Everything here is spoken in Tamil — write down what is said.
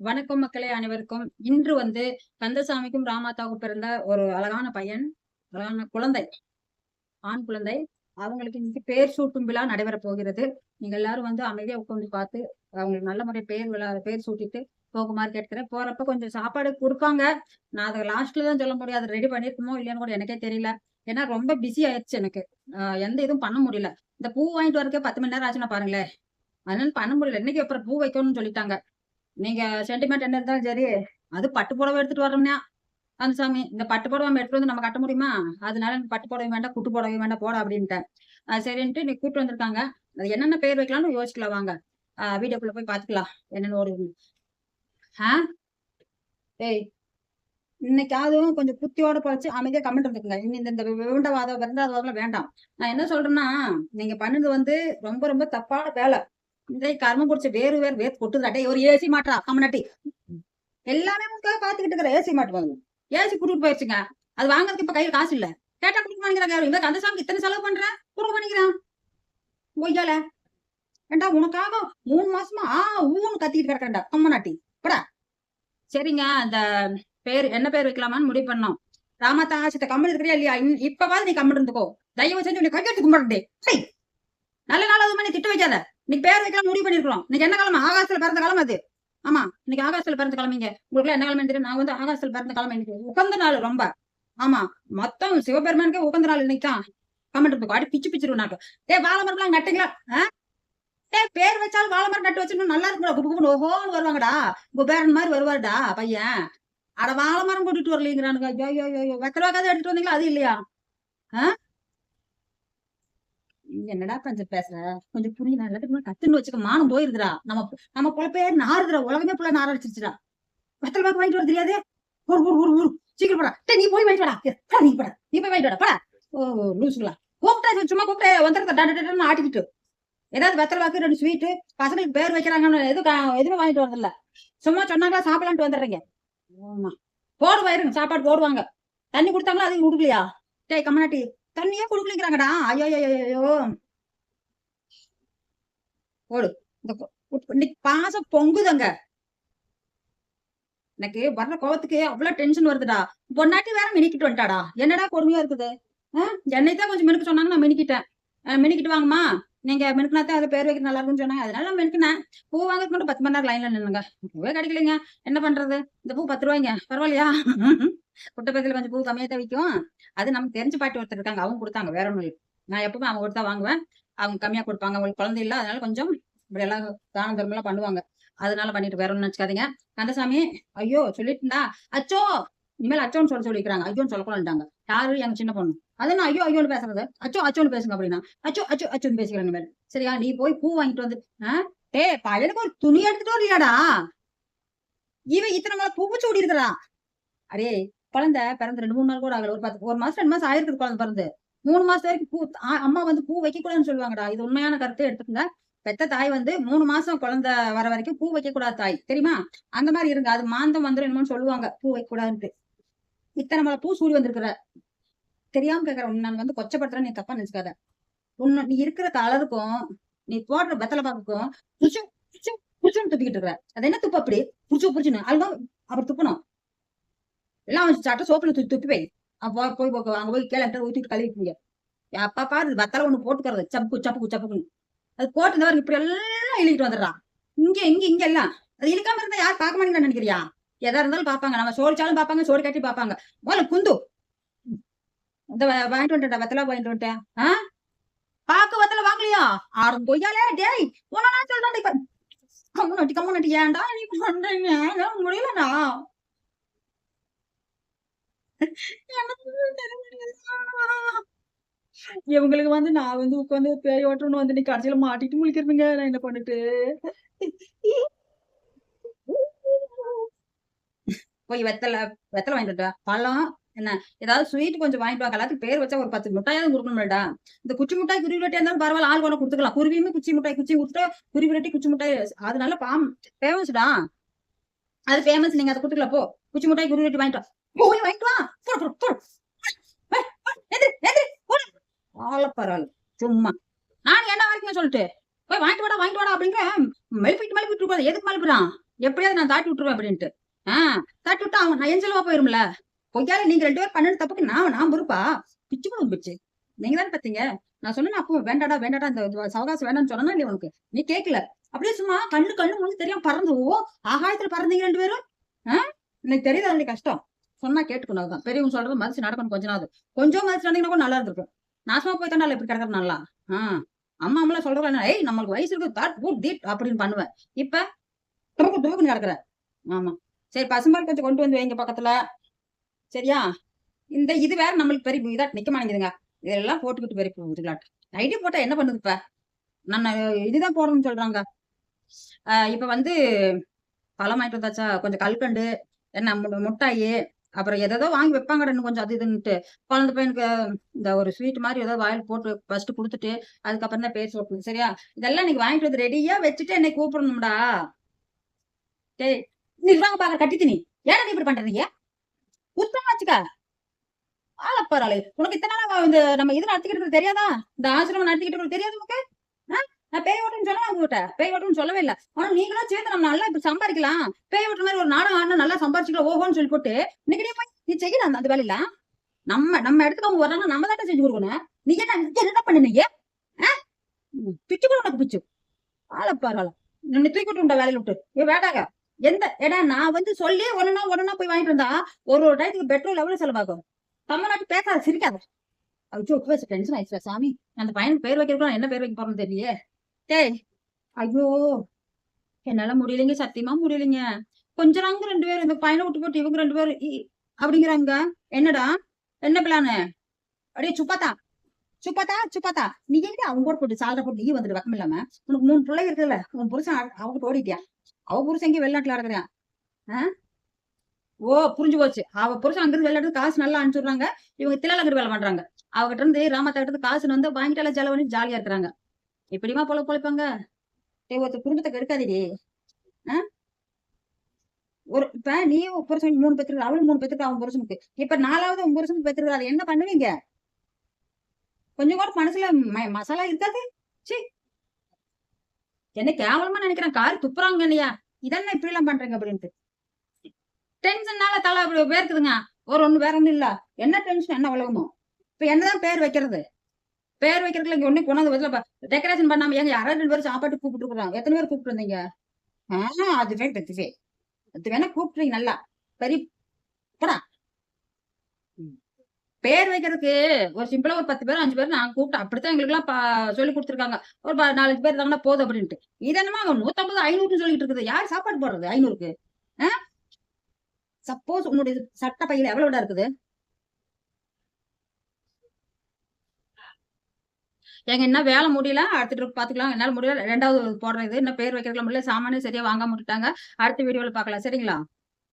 வணக்கம் மக்களே அனைவருக்கும். இன்று வந்து கந்தசாமிக்கும் ராமாத்தாவுக்கும் பிறந்த ஒரு அழகான பையன் அழகான குழந்தை ஆண் குழந்தை. அவங்களுக்கு இன்னைக்கு பேர் சூட்டும் விழா நடைபெற போகிறது. நீங்க எல்லாரும் வந்து அமைதியா உட்காந்து பார்த்து அவங்களுக்கு நல்ல முறை பேர் விழா பேர் சூட்டிட்டு போகுமாறு கேட்கிறேன் போறப்ப கொஞ்சம் சாப்பாடு கொடுப்பாங்க. நான் அதை லாஸ்ட்ல தான் சொல்ல முடியும். அதை ரெடி பண்ணிருக்குமோ இல்லையான்னு கூட எனக்கே தெரியல. ஏன்னா ரொம்ப பிஸி ஆயிடுச்சு எனக்கு. எந்த இதுவும் பண்ண முடியல. இந்த பூ வாங்கிட்டு வரக்கே பத்து மணி நேரம் ஆச்சுன்னா பாருங்களேன். அதனால பண்ண முடியல. இன்னைக்கு அப்புறம் பூ வைக்கணும்னு சொல்லிட்டாங்க. நீங்க சென்டிமெண்ட் என்ன இருந்தாலும் சரி அது பட்டு புடவை எடுத்துட்டு வரோம்னா அந்த சாமி இந்த பட்டு புடவை எடுத்துட்டு வந்து நம்ம கட்ட முடியுமா? அதனால பட்டு புடவை வேண்டாம் குட்டு புடவை வேண்டாம் போட அப்படின்ட்டேன். சரின்ட்டு நீ கூப்பிட்டு வந்திருக்காங்க. அது என்னென்ன பேர் வைக்கலாம்னு யோசிக்கலாம் வாங்க. ஆஹ் வீடியோக்குள்ள போய் பாத்துக்கலாம் என்னென்ன ஒரு ஆ? ஏய் இன்னைக்காவதும் அதுவும் கொஞ்சம் புத்தியோட பழச்சு அமைதியா கமெண்ட் இருந்துக்குங்க இந்த இந்த விருண்டவாதம் விருண்டாவாதம் வேண்டாம். நான் என்ன சொல்றேன்னா நீங்க பண்ணது வந்து ரொம்ப ரொம்ப தப்பான வேலை. இதை கர்மம் குடிச்ச வேறு வேறு வேறு கொட்டுதாட்டே ஒரு ஏசி மாட்டா கம்மனாட்டி எல்லாமே உங்களுக்காக பாத்துக்கிட்டு இருக்கிற ஏசி மாட்டுவாங்க ஏசி கூட்டிட்டு போயிருச்சுங்க. அது வாங்குறதுக்கு இப்ப கையில் காசு இல்ல. கேட்டா கொடுக்க மாட்டேங்கிறாங்க இந்த கந்தசாமி இத்தனை செலவு பண்றேன் கொடுக்க பண்ணிக்கிறான் பொய்யால. ஏண்டா உனக்காக மூணு மாசமா ஆ ஊன்னு கத்திக்கிட்டு கிடக்கேன்டா கம்மனாட்டி படா. சரிங்க அந்த பேர் என்ன பேர் வைக்கலாமான்னு முடிவு பண்ணோம். ராமாத்தா சித்த கம்மல் இருக்கிறியா இல்லையா? இன்- இப்பவாது நீ கம்மல் இருந்துக்கோ. தயவு செஞ்சு உன்னை கையெழுத்து கும்பிடுறே நல்ல நாள் அது மாதிரி திட்டு வைக்காத. இன்னைக்கு பேர் வைக்கலாம் முடிவு பண்ணிருக்கோம் இன்னைக்கு என்ன கிழமை? ஆகாசத்துல பிறந்த கிழமை அது. ஆமா இன்னைக்கு ஆகாசத்துல பிறந்த கிழமைங்க உங்களுக்கு என்ன கிழமை தெரியும்? நான் வந்து ஆகாசத்துல பிறந்த கிழமை இன்னைக்கு. உகந்த நாள் ரொம்ப. ஆமா மொத்தம் சிவபெருமானுக்கே உகந்த நாள் இன்னைக்கு தான். கமெண்ட் இருக்கும் அடி பிச்சு பிச்சிருவோம் நாட்டம் ஏ வாழை மரம்லாம் நட்டுங்களா? ஏ பேர் வச்சாலும் வாழமரம் நட்டு வச்சிருந்தோம் நல்லா இருக்குடா குப்பு குப்பு ஓஹோன்னு வருவாங்கடா. குபேரன் மாதிரி வருவாருடா பையன். அட வாழமரம் கூட்டிட்டு வரலீங்கிறானுங்க. ஐயோ ஐயோ ஐயோ வெத்தலை எடுத்துட்டு வந்தீங்களா? அது இல்லையா? ஆ? என்னடா பஞ்சம் பேசுற? கொஞ்சம் புரியல எல்லாத்துக்கு கத்துன்னு வச்சுக்க மானம் போயிருதுடா. நம்ம நம்ம பொழப்பே நாறுதுடா உலகமே புள்ள நார அடிச்சிருச்சுடா. வெத்தலை பாக்கு வாங்கிட்டு வர தெரியாது? ஒரு ஒரு ஒரு ஒரு சீக்கிரம் போடா. டே நீ போய் வாங்கிட்டு வாடா. நீ போடா. நீ போய் வாங்கிட்டு வாடா. போடா. ஓ லூசுங்களா. கூப்பிட்டா சும்மா கூப்பிட்டு வந்துருக்க டா டா, ஆட்டிக்கிட்டு. ஏதாவது வெத்தலை வாக்கு ரெண்டு ஸ்வீட்டு பசங்களுக்கு பேர் வைக்கிறாங்கன்னு எதுவும் எதுவுமே வாங்கிட்டு வரதில்ல சும்மா சொன்னாங்களா சாப்பிடலான்ட்டு வந்துடுறீங்க. ஆமா போடுவா இருங்க. சாப்பாடு போடுவாங்க. தண்ணி கொடுத்தாங்களா அதையும் கொடுக்கலையா டேய் கம்மனாட்டி தண்ணியே கொடுக்கலிங்கிறாங்கடா. ஐயோ ஐயோ போடு. இந்த இன்னைக்கு பாசம் பொங்குதங்க. எனக்கு வர்ற கோவத்துக்கு அவ்வளவு டென்ஷன் வருதுடா. பொன்னாட்டி வேற மினிக்கிட்டு வந்துட்டாடா. என்னடா கொடுமையா இருக்குது? ஆஹ் என்னை தான் கொஞ்சம் மினுக்கு சொன்னாங்க நான் மினிக்கிட்டேன். மினிக்கிட்டு வாங்கம்மா. நீங்க மினுக்குனா தான் அது பேர் வைக்க நல்லா இருக்கும்னு சொன்னாங்க. அதனால நான் மினுக்குனேன். பூ வாங்குறதுக்கு மட்டும் பத்து மணி நேரம் லைன்ல நின்னுங்க பூவே கிடைக்கலைங்க. என்ன பண்றது? இந்த பூ பத்து ரூபாய்ங்க. பரவாயில்லையா? குட்டப்பத்தில் கொஞ்சம் பூ கம்மியா தான் விற்கும். அது நமக்கு தெரிஞ்ச பாட்டி ஒருத்தர் இருக்காங்க. அவங்க கொடுத்தாங்க. வேற ஒண்ணும் இல்லை. நான் எப்பவுமே அவங்க கொடுத்தா வாங்குவேன். அவங்க கம்மியா கொடுப்பாங்க. அவங்களுக்கு குழந்தை இல்ல. அதனால கொஞ்சம் இப்படி எல்லாம் தானம் தர்மம் எல்லாம் பண்ணுவாங்க. அதனால பண்ணிட்டு வேற ஒண்ணும் நினைச்சுக்காதீங்க. கந்தசாமி ஐயோ சொல்லிட்டுண்டா அச்சோ! இனிமேல் அச்சோன்னு சொல்ல சொல்லிக்கிறாங்க. ஐயோன்னு சொல்லக்கூடாதுட்டாங்க யாரு? எங்க சின்ன பொண்ணு. அதான் ஐயோ ஐயோன்னு பேசுறது. அச்சோ அச்சோன்னு பேசுங்க அப்படின்னா. அச்சோ அச்சோ அச்சோன்னு பேசிக்கிறாங்க மேல சரியா? நீ போய் பூ வாங்கிட்டு வந்து ஆஹ் டே பையனுக்கு ஒரு துணி எடுத்துட்டு வரலையாடா இவன் இத்தனை நாள் பூ சூடி இருக்கிறா அரே குழந்தை பிறந்து ரெண்டு மூணு நாள் கூட ஆகல. ஒரு பத்து ஒரு மாசம் ரெண்டு மாசம் ஆயிருக்குது குழந்தை பிறந்து. மூணு மாசம் வரைக்கும் பூ அம்மா வந்து பூ வைக்க கூடாதுன்னு சொல்லுவாங்கடா. இது உண்மையான கருத்தை எடுத்துக்கங்க. பெத்த தாய் வந்து மூணு மாசம் குழந்தை வர வரைக்கும் பூ வைக்க கூடாது தாய். தெரியுமா? அந்த மாதிரி இருங்க. அது மாந்தம் வந்துடும் என்னமோன்னு சொல்லுவாங்க. பூ வைக்க கூடாதுன்ட்டு இத்தனை மலை பூ சூடி வந்திருக்கிற. தெரியாம கேக்குறேன் நான் வந்து கொச்சப்படுத்துறேன் நீ தப்பா நினைச்சுக்காத. உன்ன நீ இருக்கிற கலருக்கும் நீ போடுற வெத்தலை பாக்குக்கும் புடிச்சு புடிச்சு புடிச்சுன்னு துப்பிக்கிட்டு இருக்கிற அது என்ன துப்பு அப்படி? புடிச்சு புடிச்சுன்னு அதுதான் அப்புறம் துப்பணும். எல்லாம் சாட்டை சோப்புல துப்பி துப்பி போய் அப்போ போய் போய் அங்க போய் கீழே ஊத்திட்டு கழுவிட்டு அப்பா பாரு வெத்தலை ஒண்ணு போட்டுக்கிறது. சப்பு சப்புக்கு சப்புக்குன்னு. அது போட்டு இந்த இப்படி எல்லாம் இழுக்கிட்டு வந்துடுறான். இங்க இங்க இங்க எல்லாம் அது இழுக்காம இருந்தா யார் பார்க்க மாட்டேங்கிறான்னு நினைக்கிறியா? எதா இருந்தாலும் பாப்பாங்க நம்ம சோடிச்சாலும் பாப்பாங்க சோறு கட்டி பாப்பாங்க முதல்ல குந்து. இந்த வாங்கிட்டு வந்துட்டேன் வெத்தலை வாங்கிட்டு வந்துட்டேன். ஆ? பாக்கு வெத்தலை வாங்கலையா? ஆறு பொய்யாலே டேய் உன நான் சொல்றேன் இப்ப. கம்மு நட்டி கம்மு நட்டி ஏன்டா நீ பண்றீங்க முடியலண்ணா இவங்களுக்கு வந்து நான் வந்து உட்காந்து பேய் ஓட்டணும் வந்து நீ கடைசியில மாட்டிட்டு முழிக்கிறதுங்க நான் என்ன பண்ணிட்டு? போய் வெத்தலை வெத்தலை வாங்கிட்டு பழம் என்ன ஏதாவது ஸ்வீட் கொஞ்சம் வாங்கிட்டு வாங்க. எல்லாத்துக்கும் பேர் வச்சா ஒரு பத்து மிட்டாயாவது கொடுக்கணும்டா இந்த குச்சி மிட்டாய் குருவி ரொட்டி இருந்தாலும் பரவாயில்ல ஆள் கூட கொடுத்துக்கலாம். குருவியுமே குச்சி மிட்டாய் குச்சி விட்டு குருவி ரொட்டி குச்சி மிட்டாய் அதனால பாம் ஃபேமஸ்டா அது ஃபேமஸ் நீங்க அதை கொடுத்துக்கலாம் போ. குச்சி மிட்டாய் குருவி ரொட்டி வாங்கிட்டு போய் வாங்கிட்டு வா. பரவாயில்ல சும்மா. நான் என்ன வரைக்கும் சொல்லிட்டு போய் வாங்கிட்டு வாடா வாங்கிட்டு வாடா அப்படிங்கிற மெலிப்பிட்டு மழுப்பிட்டு இருக்காது எதுக்கு மழுப்புறான்? எப்படியாவது நான் தாட்டி விட்டுருவேன் அப்படின்ட்டு. ஆஹ் தாட்டி விட்டா அவன் நான் எஞ்சலவா போயிரும்ல. பொய்யால நீங்க ரெண்டு பேரும் பண்ணின தப்புக்கு நான் நான் பொறுப்பா? பிச்சு கூட பிச்சு. நீங்க தானே பாத்தீங்க? நான் சொன்னேன் அப்போ வேண்டாடா வேண்டாடா இந்த சவகாசம் வேண்டாம்னு சொன்னா இல்லையா உனக்கு? நீ கேட்கல அப்படியே சும்மா கண்ணு கண்ணு முழுக்க தெரியாம பறந்து ஓ ஆகாயத்துல பறந்தீங்க ரெண்டு பேரும்? ஆஹ் எனக்கு தெரியுது அது கஷ்டம். சொன்னா கேட்டுக்கணும் அதுதான். பெரியவங்க சொல்றது மதிச்சு நடக்கணும் கொஞ்ச நாள். கொஞ்சம் மதிச்சு நடந்தீங்கன்னா கூட நல்லா இருந்திருக்கும். நாசமா போய் தானே இப்படி கிடக்குறது நல்லா? ஆஹ் அம்மா அம்மா சொல்றாங்க ஏய் நம்மளுக்கு வயசு இருக்கு தாட் குட் தீட் அப்படின்னு பண்ணுவேன். இப்ப துவக்கு துவக்குன்னு கிடக்குற. ஆமா. சரி பசும்பால் கொஞ்சம் கொண்டு வந்து வைங்க பக்கத்துல. சரியா? இந்த இது வேற நம்மளுக்கு பெரிய இதா நிக்க மாட்டேங்குதுங்க. இதெல்லாம் போட்டுக்கிட்டு பெரிய இதுலாட்டு ஐடி போட்டா என்ன பண்ணுது இப்ப? நான் இதுதான் போடணும்னு சொல்றாங்க. இப்ப வந்து பழம் ஆயிட்டு வந்தாச்சா? கொஞ்சம் கல்கண்டு என்ன மு- முட்டாயி அப்புறம் எதோ வாங்கி வைப்பாங்கடா இன்னும் கொஞ்சம் அது இதுன்னுட்டு. குழந்தை பையனுக்கு இந்த ஒரு ஸ்வீட் மாதிரி ஏதாவது வாயில் போட்டு ஃபர்ஸ்ட் கொடுத்துட்டு அதுக்கப்புறம் தான் பேர் சொல்லணும் சரியா? இதெல்லாம் இன்னைக்கு வாங்கிட்டு வந்து ரெடியா வச்சுட்டு என்னை கூப்பிடணும்டா. டேய் நீ வாங்க பாக்க கட்டித்து நீ. ஏன்னா நீ இப்படி பண்றீங்க? உத்தமா வச்சுக்க. ஆளப்பாராளே உனக்கு இத்தனை நாளா இந்த நம்ம இது நடத்திக்கிட்டு தெரியாதா? இந்த ஆசிரமம் நடத்திக்கிட்டு தெரியாது உனக்கு? நான் பேய் ஓட்டுன்னு சொல்ல உங்ககிட்ட. பேய் ஓட்டுன்னு சொல்லவே இல்லை. ஆனா நீங்களும் சேர்ந்து நம்ம நல்லா இப்ப சம்பாதிக்கலாம். பேய் ஓட்டுற மாதிரி ஒரு நாடகம் ஆடினா நல்லா சம்பாதிச்சுக்கலாம். ஓஹோன்னு சொல்லி போட்டு இன்னைக்கு போய் நீ செய்யல அந்த வேலையில நம்ம நம்ம இடத்துக்கு அவங்க வர்றாங்க நம்ம தான் செஞ்சு கொடுக்கணும். நீ என்ன என்ன பண்ணுனீங்க பிச்சு கூட உனக்கு பிச்சு. ஆளப்பாராள நின்று தூக்கிட்டு உண்ட வேலையில விட்டு. ஏ வேண்டாங்க. எந்த ஏடா நான் வந்து சொல்லி ஒண்ணுனா ஒண்ணுனா போய் வாங்கிட்டு வந்தா ஒரு ஒரு டயத்துக்கு பெட்ரோல் எவ்வளவு செலவாகும்? தமிழ்நாட்டு பேசாத சிரிக்காத. ஐயோ பேச டென்ஷன் ஆயிடுச்சு சாமி. அந்த பையனுக்கு பேர் வைக்கிறதுக்கு என்ன பேர் வைக்க போறோம்னு தெரியலையே. டேய் ஐயோ என்னால முடியலைங்க சத்தியமா முடியலைங்க. கொஞ்ச நாங்க ரெண்டு பேரும் இந்த பையனை விட்டு போட்டு இவங்க ரெண்டு பேரும் இ- அப்படிங்கிறாங்க. என்னடா? என்ன பிளானு அப்படியே சுப்பாத்தா. சுப்பாத்தா சுப்பாத்தா. நீ எங்க அவங்க கூட போட்டு சாலரை போட்டு நீ வந்துட்டு வக்கம் இல்லாம உனக்கு மூணு பிள்ளைங்க இருக்குல்ல உன் புருஷன் அவங்க ஓடிட்டியா? அவ புருஷன் இங்கே வெளிநாட்டுல இருக்கிறான் ஆ? ஓ புரிஞ்சு போச்சு. அவ புருஷன் அங்கிருந்து வெளிநாட்டு காசு நல்லா அனுப்பிச்சுடுறாங்க. இவங்க தில்லாலங்கர் வேலை பண்றாங்க. அவகிட்ட இருந்து ராமத்தா கிட்ட இருந்து காசு வந்து வாங்கிட்டு செலவு பண்ணி ஜாலியா இருக்கிறாங்க. இப்படிமா போல பொழைப்பாங்க? டேய் ஒருத்தர் குடும்பத்தை கெடுக்காதீடி. ஆ? ஒரு இப்ப நீ உன் புருஷன் மூணு பேத்துக்கு அவளும் மூணு பேத்துக்கு அவன் புருஷனுக்கு. இப்ப நாலாவது உன் புருஷனுக்கு பேத்துருக்கு அதை என்ன பண்ணுவீங்க? கொஞ்சம் கூட மனசுல ம- மசாலா இருக்காது. சி என்ன கேவலமா நினைக்கிறேன்? கார் துப்புறாங்க இல்லையா? இதெல்லாம் இப்படி எல்லாம் பண்றீங்க அப்படின்ட்டு. டென்ஷன்னால தலை அப்படி பேருக்குதுங்க ஒரு ஒண்ணு வேற ஒண்ணும் இல்ல. என்ன டென்ஷன் என்ன உலகமோ? இப்ப என்னதான் பேர் வைக்கிறது? பேர் வைக்கிறதுல இங்க ஒண்ணு கொண்டாந்து வச்சுல டெக்கரேஷன் பண்ணாம ஏங்க யாராவது ரெண்டு பேரும் சாப்பாட்டு கூப்பிட்டு இருக்கிறாங்க எத்தனை பேர் கூப்பிட்டு இருந்தீங்க ஆஹ் அதுவே பெத்துவே அது வேணா கூப்பிட்டுறீங்க நல்லா. பெரிய போடா. பேர் வைக்கிறதுக்கு ஒரு சிம்பிளா ஒரு பத்து பேர் அஞ்சு பேர் நான் கூப்பிட்டோம் அப்படித்தான் எங்களுக்கு எல்லாம் சொல்லி கொடுத்துருக்காங்க. ஒரு ப- நாலஞ்சு பேர் இருந்தாங்கன்னா போதும் அப்படின்ட்டு. இது என்னமா நூத்தம்பது ஐநூறுன்னு சொல்லிட்டு இருக்குது. யார் சாப்பாடு போடுறது ஐநூறுக்கு? சப்போஸ் உன்னுடைய சட்ட பையில எவ்வளவு இருக்குது? எங்க என்ன வேலை முடியல. அடுத்த பாத்துக்கலாம் என்னால முடியல. ரெண்டாவது போடுறது இன்னும் பேர் வைக்கிறதுல முடியல. சாமானே சரியா வாங்க முடிட்டாங்க அடுத்த வீடியோல பார்க்கலாம். சரிங்களா?